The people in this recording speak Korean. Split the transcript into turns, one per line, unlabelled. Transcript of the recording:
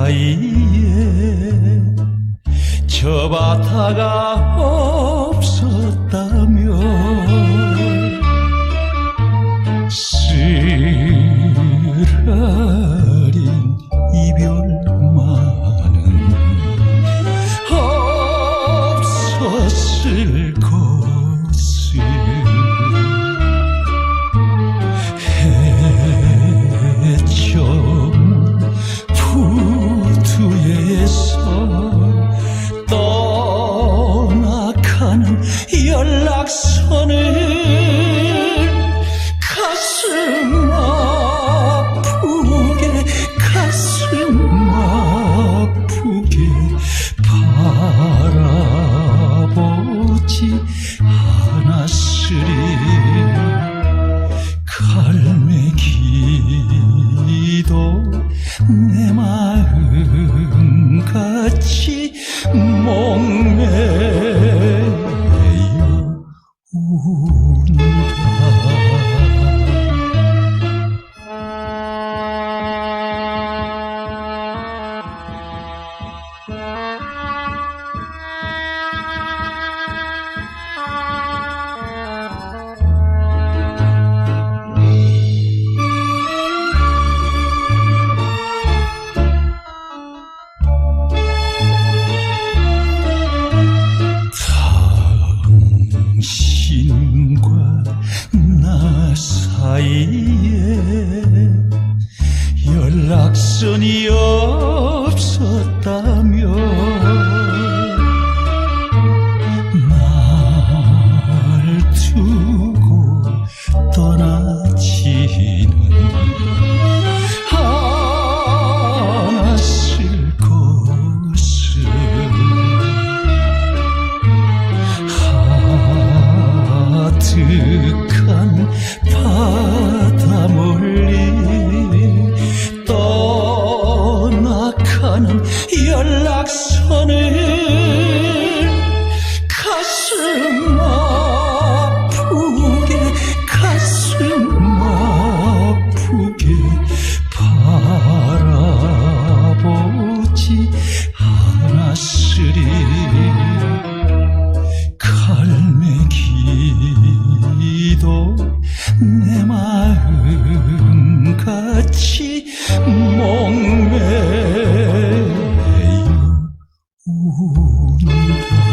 사이에 저 바다가 없었다면 연락선을 가슴 아프게 가슴 아프게 바라보지 않았으리. 갈매 기도 내 마음 같이 운다 사이에 연락선이 없 연락선을 가슴 아 门头。